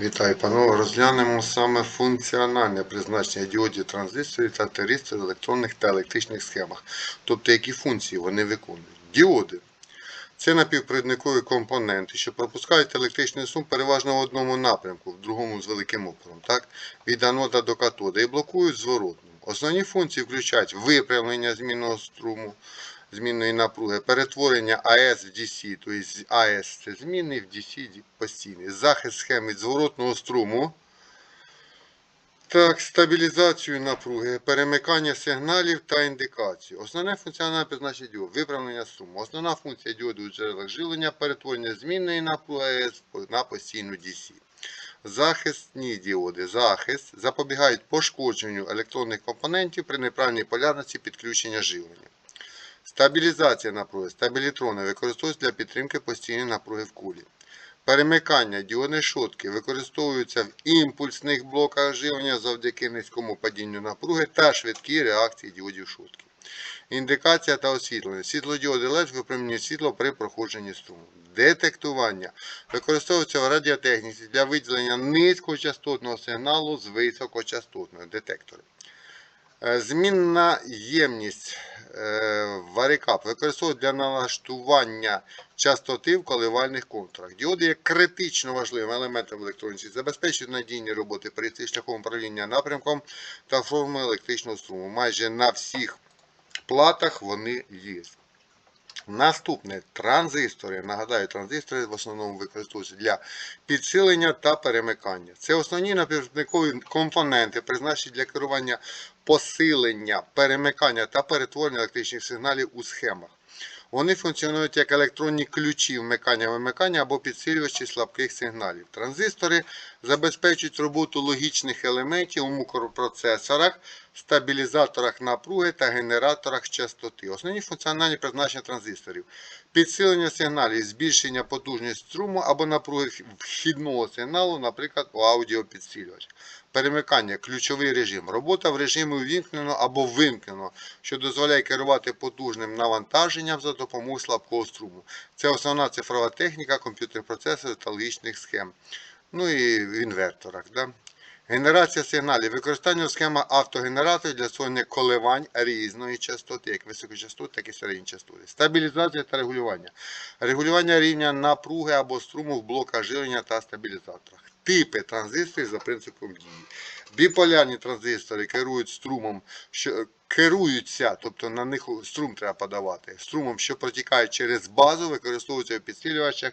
Вітаю, панове. Розглянемо саме функціональне призначення діодів транзисторів та теристорів в електронних та електричних схемах. Тобто, які функції вони виконують. Діоди це напівпровідникові компоненти, що пропускають електричний сум переважно в одному напрямку, в другому з великим опором, так? від анода до катода, і блокують зворотну. Основні функції включають випрямлення змінного струму, змінної напруги, перетворення АС в DC, тобто АС це змінний, в DC постійний, захист схем від зворотного струму, так, стабілізацію напруги, перемикання сигналів та індикацію. Основне функціональне призначення діоду – виправлення струму. Основна функція діоду у джерелах живлення перетворення змінної напруги АС на постійну DC. Захисні діоди. Захист запобігають пошкодженню електронних компонентів при неправильній полярності підключення живлення. Стабілізація напруги. Стабілітрони використовуються для підтримки постійної напруги в кулі. Перемикання діодної шотки використовуються в імпульсних блоках живлення завдяки низькому падінню напруги та швидкій реакції діодів шотки. Індикація та освітлення. Світлодіоди LED випромінюють світло при проходженні струму. Детектування використовується в радіотехніці для виділення низькочастотного сигналу з високочастотного детектора. Е, Змінна ємність е, варикап використовують для налаштування частоти в коливальних контурах. Діоди є критично важливим елементом електроніці, забезпечують надійні роботи при шляхом управління напрямком та формою електричного струму. Майже на всіх платах вони є. Наступне транзистори. Нагадаю, транзистори в основному використовуються для підсилення та перемикання. Це основні напівпровідникові компоненти, призначені для керування посилення, перемикання та перетворення електричних сигналів у схемах. Вони функціонують як електронні ключі вмикання-вимикання або підсилювачі слабких сигналів. Транзистори забезпечують роботу логічних елементів у мікропроцесорах, стабілізаторах напруги та генераторах частоти. Основні функціональні призначення транзисторів. Підсилення сигналів, збільшення потужності струму або напруги вхідного сигналу, наприклад, у аудіопідсилювачах. Перемикання, ключовий режим. Робота в режимі увімкнено або вимкнено, що дозволяє керувати потужним навантаженням за допомогою слабкого струму. Це основна цифрова техніка комп'ютерних процесорів та логічних схем. Ну і в інверторах. Да? Генерація сигналів. Використання в схемах автогенераторів для створення коливань різної частоти, як високочастот, так і середні частоти. Стабілізація та регулювання. Регулювання рівня напруги або струму в блоках живлення та стабілізаторах. Типи транзисторів за принципом дії. Біполярні транзистори керують струмом, що керуються, тобто на них струм треба подавати. Струмом, що протікає через базу, використовуються в підсилювачах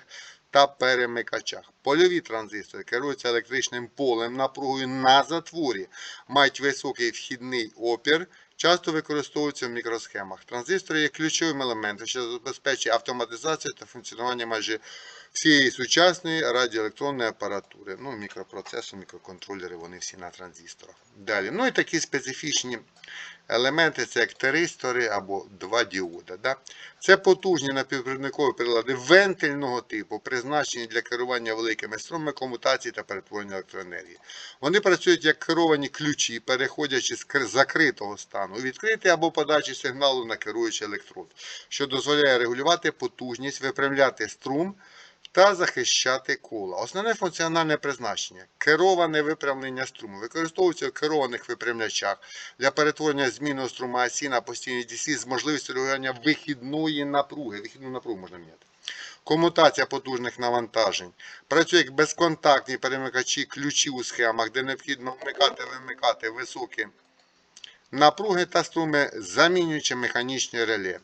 та перемикачах. Польові транзистори керуються електричним полем напругою на затворі, мають високий вхідний опір. Часто використовуються в мікросхемах. Транзистори є ключовим елементом, що забезпечує автоматизацію та функціонування майже всієї сучасної радіоелектронної апаратури. Ну, мікропроцесори, мікроконтролери, вони всі на транзисторах. Далі. Ну і такі специфічні елементи, це як теристори або два діоди. Да? Це потужні напівпровідникові прилади вентильного типу, призначені для керування великими струмами комутації та перетворення електроенергії. Вони працюють як керовані ключі, переходячи з закритого стану у відкритий або подачі сигналу на керуючий електрод, що дозволяє регулювати потужність, випрямляти струм та захищати кола. Основне функціональне призначення кероване випрямлення струму. Використовується в керованих випрямлячах для перетворення змінного струму АСІ на постійний DC з можливістю регулювання вихідної напруги. Вихідну напругу можна міняти. Комутація потужних навантажень. Працює як безконтактні перемикачі ключів у схемах, де необхідно вмикати вимикати високі напруги та струми, замінюючи механічні реле.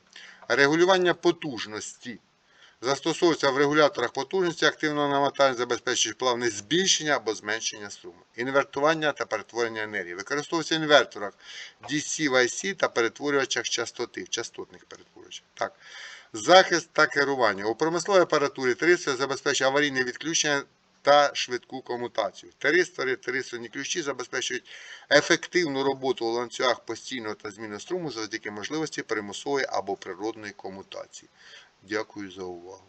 Регулювання потужності. Застосовується в регуляторах потужності активного навантаження, забезпечує плавне збільшення або зменшення струму. Інвертування та перетворення енергії. Використовується в інверторах DC IC та перетворювачах частоти, частотних перетворювачах. Так. Захист та керування. У промисловій апаратурі тристори забезпечує аварійне відключення та швидку комутацію. Теристори, теристорні ключі забезпечують ефективну роботу у ланцюгах постійного та зміни струму завдяки можливості примусової або природної комутації. Дякую за увагу.